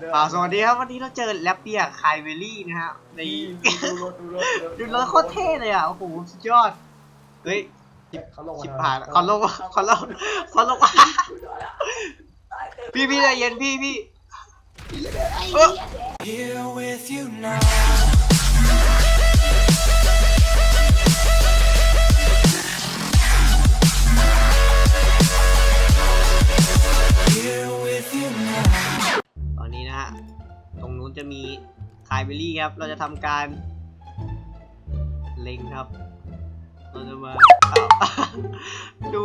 ด้วยอ่าสวัสดีครับวันนี้เราเจอแรปเปียร์คายเวลลี่นะฮะในนี่ดูรถดูรถดูรถโคตรเท่เลยอะโอ้โหสุดยอดเฮ้ยเขาลงชิบหายแล้วขอลงขอลงขอลงมาพี่พี่ใจเย็นพี่พี่เออ Here with you now. ตรงนู้นจะมีคายเวลลี่ครับ เราจะทำการ เล็งครับ เราจะมาเอาดู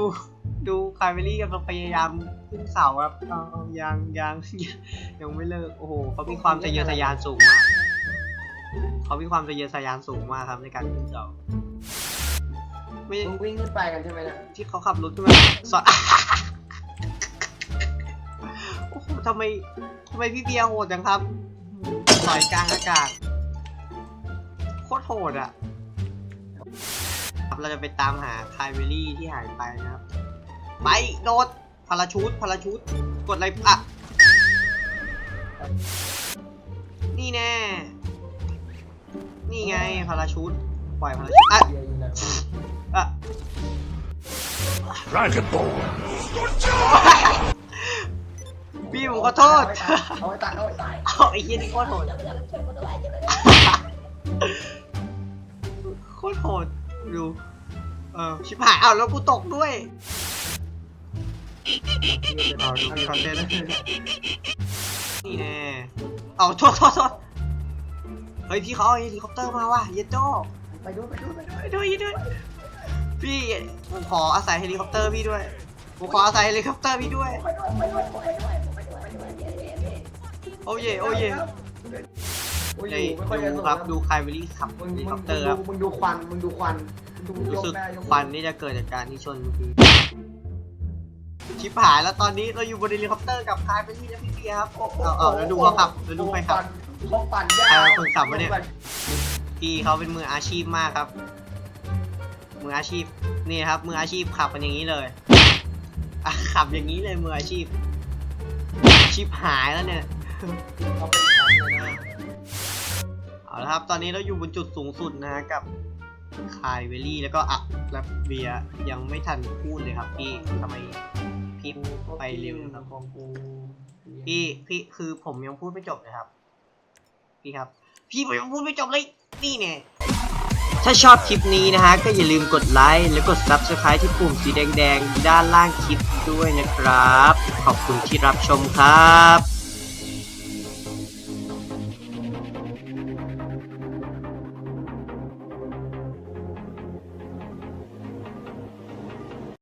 ดูคายเวลลี่กับเราพยายามขึ้นเสาครับเอาเอายังยังยังไม่เลิกโอ้โหเขามีความทะเยอทะยานสูงมากเขามีความทะเยอทะยานสูงมากครับในการขึ้นเสาไม่มึงวิ่งขึ้นไปกันใช่ไหมเนี่ยที่เขาขับรถขึ้นมาสอนโอ้โหทำไมทำไมพี่เบียร์โหดจังครับ ลอยกลางอากาศ โคตรโหดอะครับเราจะไปตามหาคายเวลี่ที่หายไปนะครับ ไปโดดพาราชูตพาราชูตกดอะไรอะ นี่แน่ นี่ไงพาราชูตปล่อยพาราชูตอะเบียร์อยู่ไหนวะอะ Dragonborn. พี่ผมขอโทษ เอาไว้ตัดเอาไว้ตัดเอาไอ้เหี้ยนี่โคตรโหดโคตรโหดดูเออชิบหายเอาแล้วกูตกด้วยเอาดูมีคอนเทนต์นี่แน่เอาโทษโทษโทษเฮ้ยพี่เขาเอาเฮลิคอปเตอร์มาว่ะเยโจ้ไปดูไปดูไปดูไปด้วยไปด้วยพี่ผมขออาศัยเฮลิคอปเตอร์พี่ด้วยผมขออาศัยเฮลิคอปเตอร์พี่ด้วย โอ้เย่โอ้เย่โอ้ยนี่ไม่ค่อยจะดูสนุกครับนะดูไคลเวอรี่ขับมึงเฮลิมึคองปเตอร์คดูรับมึงดูควันมึงดูควันดูยรู้กสึกแม่ยกควันนี่จะเกิดจากการที่ชนเมื่อกี้ชิบหายแล้วตอนนี้เราอยู่บนเฮลิคอปเตอร์กับไคลเวอรี่นะพี่เบียร์ครับเอาเอาแล้วดูเขาขับแล้วดูไปขับ เขาปั่นยาใครเป็นคนขับวะเนี่ย พี่เขาเป็นมืออาชีพมากครับ มืออาชีพนี่ครับ มืออาชีพขับเป็นอย่างนี้เลยอะขับอย่างนี้เลยมืออาชีพชิบหายแล้วเนี่ย เขาเป็นคันเลยนะเอาละครับ ตอนนี้เราอยู่บนจุดสูงสุดนะฮะกับคายเวลี่แล้วก็อักและเบียยังไม่ทันพูดเลยครับพี่ทำไมพี่ไปเร็วครับของกูพี่พี่คือผมยังพูดไม่จบเลยครับ พี่ครับ พี่ผมยังพูดไม่จบเลยนี่เนี่ยถ้าชอบคลิปนี้นะฮะ ก็อย่าลืมกดไลค์แล้วกด Subscribe ที่ปุ่มสีแดงๆด้านล่างคลิปด้วยนะครับ ขอบคุณที่รับชมครับ